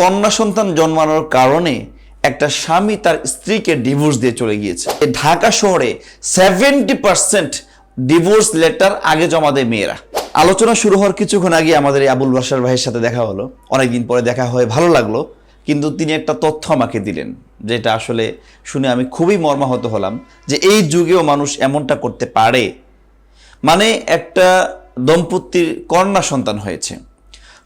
কন্যা সন্তান জন্মানোর কারণে একটা স্বামী তার স্ত্রীকে ডিভোর্স দিয়ে চলে গিয়েছে। ঢাকা শহরে সেভেন্টি পার্সেন্ট ডিভোর্স লেটার আগে জমা দেয় মেয়েরা। আলোচনা শুরু হওয়ার কিছুক্ষণ আগে আমাদের এই আবুল বাসার ভাইয়ের সাথে দেখা হলো। অনেকদিন পরে দেখা হয়ে ভালো লাগল, কিন্তু তিনি একটা তথ্য আমাকে দিলেন, যেটা আসলে শুনে আমি খুবই মর্মাহত হলাম যে এই যুগেও মানুষ এমনটা করতে পারে। মানে একটা দম্পতির কন্যা সন্তান হয়েছে।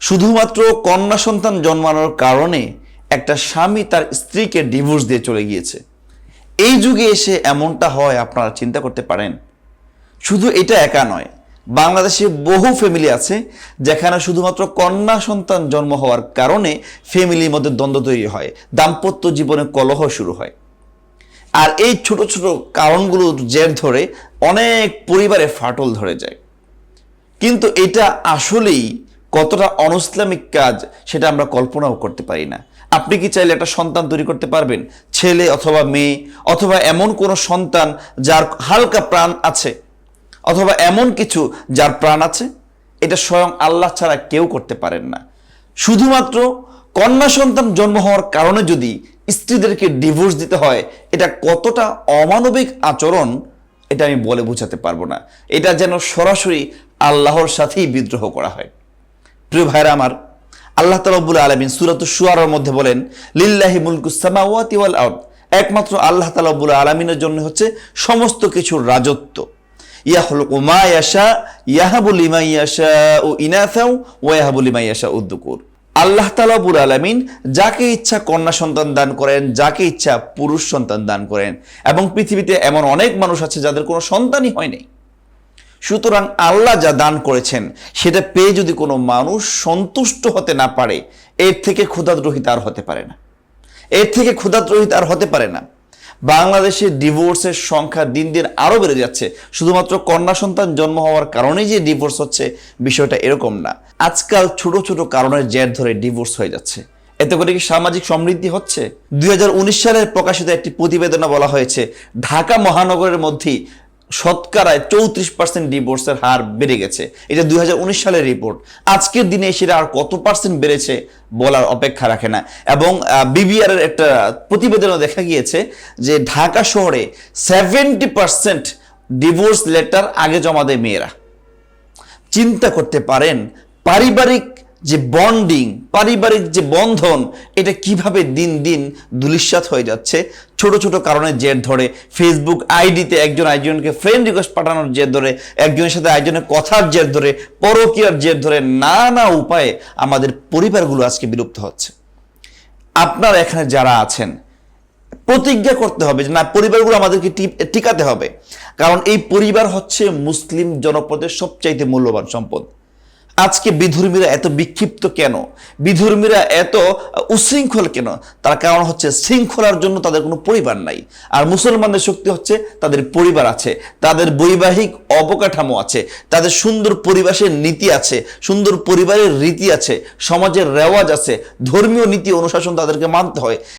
শুধুমাত্র কন্যা সন্তান জন্মানোর কারণে একটা স্বামী তার স্ত্রীকে ডিভোর্স দিয়ে চলে গিয়েছে। এই যুগে এসে এমনটা হয়, আপনারা চিন্তা করতে পারেন। শুধু এটা একা নয়, বাংলাদেশে বহু ফ্যামিলি আছে যেখানে শুধুমাত্র কন্যা সন্তান জন্ম হওয়ার কারণে ফ্যামিলির মধ্যে দ্বন্দ্ব তৈরি হয়, দাম্পত্য জীবনে কলহ শুরু হয়। আর এই ছোট ছোট কারণগুলোর জের ধরে অনেক পরিবারে ফাটল ধরে যায়। কিন্তু এটা আসলেই কতটা অনইসলামিক কাজ সেটা আমরা কল্পনাও করতে পারি না। আপনি কি চাইলে একটা সন্তান তৈরি করতে পারবেন? ছেলে অথবা মেয়ে, অথবা এমন কোনো সন্তান যার হালকা প্রাণ আছে, অথবা এমন কিছু যার প্রাণ আছে? এটা স্বয়ং আল্লাহ ছাড়া কেউ করতে পারেন না। শুধুমাত্র কন্যা সন্তান জন্ম হওয়ার কারণে যদি স্ত্রীদেরকে ডিভোর্স দিতে হয়, এটা কতটা অমানবিক আচরণ, এটা আমি বলে বোঝাতে পারব না। এটা যেন সরাসরি আল্লাহর সাথেই বিদ্রোহ করা হয়। প্রিয় ভাইরা আমার, আল্লাহ তালবুল আলমিন সুরাত সুয়ারের মধ্যে বলেন, লিল্লাহি মুলকুসামাওয়াতি ওয়াল আরদ। একমাত্র আল্লাহ তালবুল আলমিনের জন্য হচ্ছে সমস্ত কিছুর রাজত্ব। ইয়াশা ইয়াহাবুল ও উদ্দুকুর। আল্লাহ তালাবুল আলমিন যাকে ইচ্ছা কন্যা সন্তান দান করেন, যাকে ইচ্ছা পুরুষ সন্তান দান করেন, এবং পৃথিবীতে এমন অনেক মানুষ আছে যাদের কোনো সন্তানই হয়নি সুতরাং আল্লাহ যা দান করেছেন, সেটা পেয়ে যদি কোনো মানুষ সন্তুষ্ট হতে না পারে, এর থেকে ক্ষুধাদ্রোহিত আর হতে পারে না। এর থেকে ক্ষুধাদ্রোহিত আর হতে পারে না। বাংলাদেশে ডিভোর্সের সংখ্যা দিন দিন আরও বেড়ে যাচ্ছে। শুধুমাত্র কন্যা সন্তান জন্ম হওয়ার কারণেই যে ডিভোর্স হচ্ছে, বিষয়টা এরকম না। আজকাল ছোট ছোট কারণের জের ধরে ডিভোর্স হয়ে যাচ্ছে। এতে করে কি সামাজিক সমৃদ্ধি হচ্ছে? দুই সালের প্রকাশিত একটি প্রতিবেদনে বলা হয়েছে, ঢাকা মহানগরের মধ্যেই শতকরায় চৌত্রিশ পার্সেন্ট ডিভোর্সের হার বেড়ে গেছে। এটা দুই সালের রিপোর্ট আজকের দিনে সেটা আর কত পার্সেন্ট বেড়েছে বলার অপেক্ষা রাখে না। এবং বিবিআর এর একটা প্রতিবেদনে দেখা গিয়েছে যে ঢাকা শহরে সেভেন্টি পার্সেন্ট ডিভোর্স লেটার আগে জমা দেয় মেয়েরা। চিন্তা করতে পারেন, পারিবারিক যে বন্ডিং পারিবারিক যে বন্ধন, এটা কীভাবে দিন দিন দুলিশ্বাত হয়ে যাচ্ছে? ছোট ছোট কারণে জের ধরে ফেসবুক আইডিতে একজন একজনকে ফ্রেন্ড রিকোয়েস্ট পাঠানোর জের ধরে, একজনের সাথে একজনের কথার জের ধরে, পরকীয়ার জের ধরে, নানা উপায়ে আমাদের পরিবারগুলো আজকে বিলুপ্ত হচ্ছে। আপনারা এখানে যারা আছেন, প্রতিজ্ঞা করতে হবে যে না, পরিবারগুলো আমাদেরকে টিকাতে হবে। কারণ এই পরিবার হচ্ছে মুসলিম জনপদের সবচাইতে মূল্যবান সম্পদ। আজকে বিধর্মীরা এত বিক্ষিপ্ত কেন? বিধর্মীরা এত উশৃঙ্খল কেন? তার কারণ হচ্ছে শৃঙ্খলার জন্য তাদের কোনো পরিবার নাই। আর মুসলমানদের শক্তি হচ্ছে তাদের পরিবার আছে, তাদের বৈবাহিক অবকাঠামো আছে, তাদের সুন্দর পরিবেশের নীতি আছে, সুন্দর পরিবারের রীতি আছে, সমাজের রেওয়াজ আছে, ধর্মীয় নীতি অনুশাসন তাদেরকে মানতে হয়।